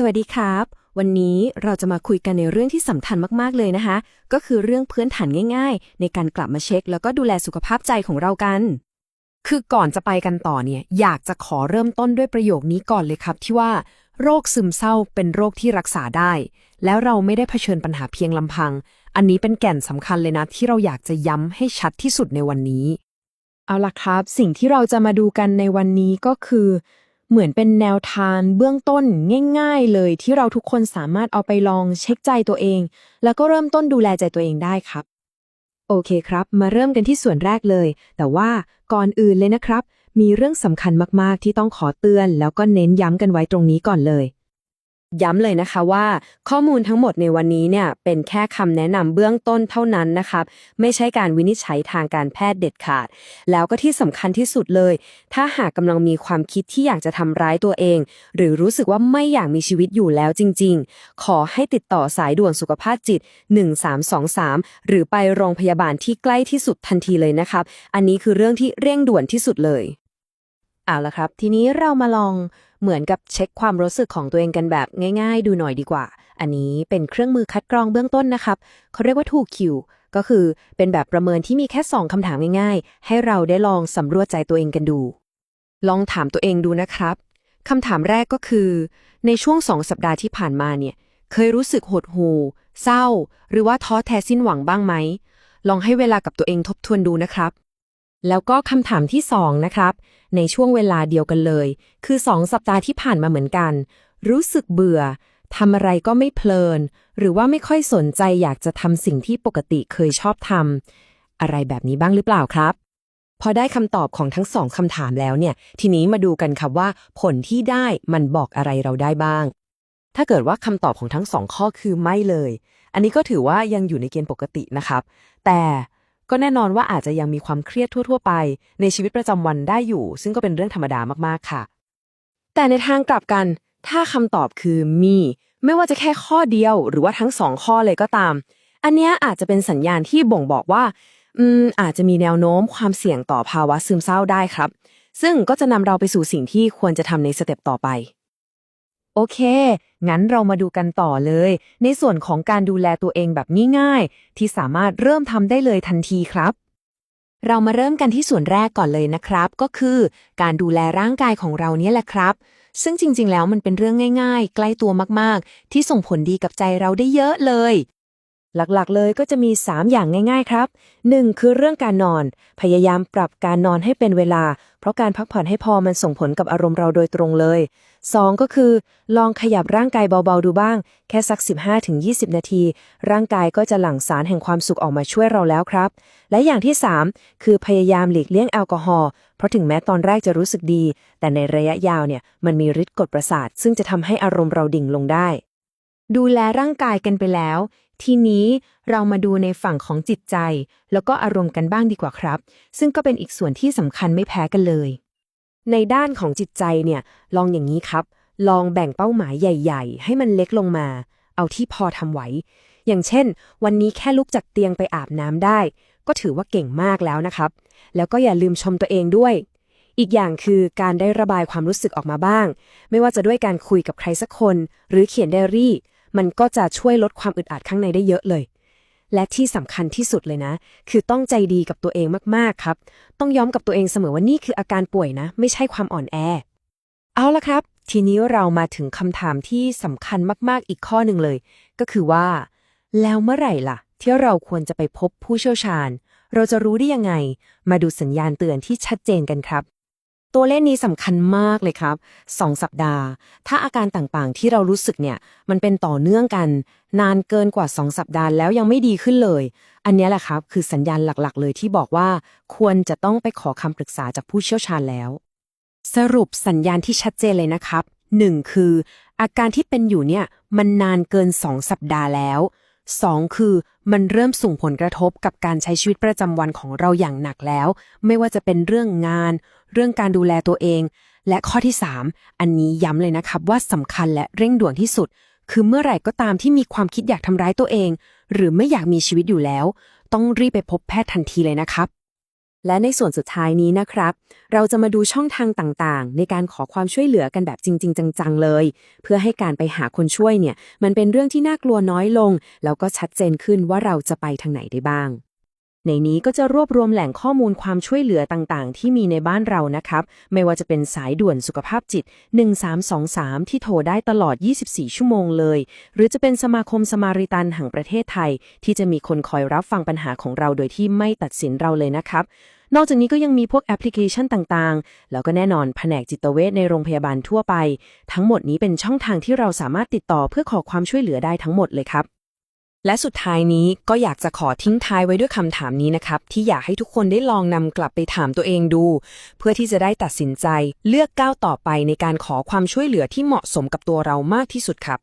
สวัสดีครับ วันนี้เราจะมาคุยกันในเรื่องที่สำคัญมาก ๆ เลยนะคะ ก็คือเรื่องพื้นฐานง่าย ๆ ในการกลับมาเช็ค แล้วก็ดูแลสุขภาพใจของเรากัน คือก่อนจะไปกันต่อเนี่ย อยากจะขอเริ่มต้นด้วยประโยคนี้ก่อนเลยครับ ที่ว่า โรคซึมเศร้าเป็นโรคที่รักษาได้ แล้วเราไม่ได้เผชิญปัญหาเพียงลำพัง อันนี้เป็นแก่นสำคัญเลยนะ ที่เราอยากจะย้ำให้ชัดที่สุดในวันนี้ เอาล่ะครับ สิ่งที่เราจะมาดูกันในวันนี้ก็คือ เหมือนเป็นแนวทางเบื้องต้นง่าย ๆ เลยที่เราทุกคนสามารถเอาไปลองเช็คใจตัวเอง แล้วก็เริ่มต้นดูแลใจตัวเองได้ครับ โอเคครับ มาเริ่มกันที่ส่วนแรกเลย แต่ว่าก่อนอื่นเลยนะครับ มีเรื่องสำคัญมากๆที่ต้องขอเตือน แล้วก็เน้นย้ำกันไว้ตรงนี้ก่อนเลย ย้ำเลยนะคะว่าข้อมูลทั้งหมดในวันนี้เนี่ยเป็นแค่คำแนะนำเบื้องต้นเท่านั้นนะครับ ไม่ใช่การวินิจฉัยทางการแพทย์เด็ดขาด แล้วก็ที่สำคัญที่สุดเลย ถ้าหากกำลังมีความคิดที่อยากจะทำร้ายตัวเอง หรือรู้สึกว่าไม่อยากมีชีวิตอยู่แล้วจริง ๆ ขอให้ติดต่อสายด่วนสุขภาพจิต 1323 หรือไปโรงพยาบาลที่ใกล้ที่สุดทันทีเลยนะครับ อันนี้คือเรื่องที่เร่งด่วนที่สุดเลยเอาละครับ ทีนี้เรามาลอง เหมือนกับเช็คความรู้สึกของตัวเองกันแบบง่าย ๆ ดูหน่อยดีกว่า อันนี้เป็นเครื่องมือคัดกรองเบื้องต้นนะครับเขาเรียกว่า 2Q ก็คือเป็นแบบประเมินที่มีแค่ 2คำถามง่ายๆ ให้เราได้ลองสำรวจใจตัวเองกันดู ลองถามตัวเองดูนะครับคำถามแรกก็คือ ในช่วงสองสัปดาห์ที่ผ่านมาเนี่ย เคยรู้สึกหดหู่เศร้า หรือว่าท้อแท้สิ้นหวังบ้างไหม ลองให้เวลากับตัวเองทบทวนดูนะครับ แล้วก็คำถามที่สองนะครับ ในช่วงเวลาเดียวกันเลย คือสองสัปดาห์ที่ผ่านมาเหมือนกัน รู้สึกเบื่อทำอะไรก็ไม่เพลิน หรือว่าไม่ค่อยสนใจอยากจะทำสิ่งที่ปกติเคยชอบทำอะไรแบบนี้บ้างหรือเปล่าครับ พอได้คำตอบของทั้งสองคำถามแล้วเนี่ย ทีนี้มาดูกันครับว่า ผลที่ได้มันบอกอะไรเราได้บ้าง ถ้าเกิดว่าคำตอบของทั้งสองข้อคือไม่เลย อันนี้ก็ถือว่ายังอยู่ในเกณฑ์ปกตินะครับ แต่ ก็แน่นอนว่าอาจจะยังมีความเครียดทั่ว ๆ ไป ในชีวิตประจำวันได้อยู่ ซึ่งก็เป็นเรื่องธรรมดามากๆค่ะ แต่ในทางกลับกัน ถ้าคำตอบคือมี ไม่ว่าจะแค่ข้อเดียว หรือว่าทั้งสองข้อเลยก็ตาม อันนี้อาจจะเป็นสัญญาณที่บ่งบอกว่าอืมอาจจะมีแนวโน้มความเสี่ยงต่อภาวะซึมเศร้าได้ครับ ซึ่งก็จะนำเราไปสู่สิ่งที่ควรจะทำในสเต็ปต่อไป โอเค งั้นเรามาดูกันต่อเลย ในส่วนของการดูแลตัวเองแบบง่ายๆ ที่สามารถเริ่มทำได้เลยทันทีครับ เรามาเริ่มกันที่ส่วนแรกก่อนเลยนะครับ ก็คือ การดูแลร่างกายของเราเนี่ยแหละครับ ซึ่งจริงๆ แล้วมันเป็นเรื่องง่าย ๆ ใกล้ตัวมากๆ ที่ส่งผลดีกับใจเราได้เยอะเลย หลักๆ เลยก็จะมี 3 อย่างง่าย ๆ ครับ 1. คือเรื่องการนอน พยายามปรับการนอนให้เป็นเวลา เพราะการพักผ่อนให้พอมันส่งผลกับอารมณ์เราโดยตรงเลย 2. ก็คือ ลองขยับร่างกายเบาๆดูบ้าง แค่สัก 15-20 นาที ร่างกายก็จะหลั่งสารแห่งความสุขออกมาช่วยเราแล้วครับ และอย่างที่ 3 คือพยายามหลีกเลี่ยงแอลกอฮอล์เพราะถึงแม้ตอนแรกจะรู้สึกดี แต่ในระยะยาวเนี่ยมันมีฤทธิ์กดประสาท ซึ่งจะทำให้อารมณ์เราดิ่งลงได้ ดูแลร่างกายกันไปแล้ว ทีนี้เรามาดูในฝั่งของจิตใจ แล้วก็อารมณ์กันบ้างดีกว่าครับ ซึ่งก็เป็นอีกส่วนที่สำคัญไม่แพ้กันเลย ในด้านของจิตใจเนี่ย ลองอย่างนี้ครับ ลองแบ่งเป้าหมายใหญ่ ๆ ให้มันเล็กลงมา เอาที่พอทำไหว อย่างเช่น วันนี้แค่ลุกจากเตียงไปอาบน้ำได้ ก็ถือว่าเก่งมากแล้วนะครับ แล้วก็อย่าลืมชมตัวเองด้วยอีกอย่างคือการได้ระบายความรู้สึกออกมาบ้าง ไม่ว่าจะด้วยการคุยกับใครสักคน หรือเขียนไดอารี่ มันก็จะช่วยลดความอึดอัดข้างในได้เยอะเลย และที่สำคัญที่สุดเลยนะ คือต้องใจดีกับตัวเองมากๆครับ ต้องย้อมกับตัวเองเสมอว่านี่คืออาการป่วยนะ ไม่ใช่ความอ่อนแอ เอาละครับ ทีนี้เรามาถึงคำถามที่สำคัญมากๆอีกข้อหนึ่งเลย ก็คือว่า แล้วเมื่อไหร่ล่ะ ที่เราควรจะไปพบผู้เชี่ยวชาญ เราจะรู้ได้ยังไง มาดูสัญญาณเตือนที่ชัดเจนกันครับ ตัวเลขนี้สำคัญมากเลยครับ 2 สัปดาห์ ถ้าอาการต่างๆ ที่เรารู้สึกเนี่ย มันเป็นต่อเนื่องกัน นานเกินกว่า 2 สัปดาห์แล้วยังไม่ดีขึ้นเลย อันนี้แหละครับคือสัญญาณหลักๆ เลยที่บอกว่า ควรจะต้องไปขอคำปรึกษาจากผู้เชี่ยวชาญแล้ว สรุปสัญญาณที่ชัดเจนเลยนะครับ 1. คือ อาการที่เป็นอยู่เนี่ยมันนานเกิน 2 สัปดาห์แล้ว 2. คือมันเริ่มส่งผลกระทบกับการใช้ชีวิตประจำวันของเราอย่างหนักแล้ว ไม่ว่าจะเป็นเรื่องงาน เรื่องการดูแลตัวเอง และข้อที่ 3 อันนี้ย้ำเลยนะครับว่าสำคัญและเร่งด่วนที่สุด คือเมื่อไหร่ก็ตามที่มีความคิดอยากทำร้ายตัวเอง หรือไม่อยากมีชีวิตอยู่แล้ว ต้องรีบไปพบแพทย์ทันทีเลยนะครับ และในส่วนสุดท้ายนี้นะครับ เราจะมาดูช่องทางต่างๆ ในการขอความช่วยเหลือกันแบบจริง ๆ จังๆเลย เพื่อให้การไปหาคนช่วยเนี่ย มันเป็นเรื่องที่น่ากลัวน้อยลง แล้วก็ชัดเจนขึ้นว่าเราจะไปทางไหนได้บ้าง ในนี้ก็จะรวบรวมแหล่งข้อมูลความช่วยเหลือต่างๆ ที่มีในบ้านเรานะครับ ไม่ว่าจะเป็นสายด่วนสุขภาพจิต 1323 ที่โทรได้ตลอด 24 ชั่วโมงเลย หรือจะเป็นสมาคมสมาริตันแห่งประเทศไทย ที่จะมีคนคอยรับฟังปัญหาของเราโดยที่ไม่ตัดสินเราเลยนะครับนอกจากนี้ก็ยังมีพวกแอปพลิเคชันต่างๆ แล้วก็แน่นอนแผนกจิตเวชในโรงพยาบาลทั่วไป ทั้งหมดนี้เป็นช่องทางที่เราสามารถติดต่อเพื่อขอความช่วยเหลือได้ทั้งหมดเลยครับ และสุดท้ายนี้ก็อยากจะขอทิ้งท้ายไว้ด้วยคำถามนี้นะครับ ที่อยากให้ทุกคนได้ลองนำกลับไปถามตัวเองดู เพื่อที่จะได้ตัดสินใจ เลือกก้าวต่อไปในการขอความช่วยเหลือที่เหมาะสมกับตัวเรามากที่สุดครับ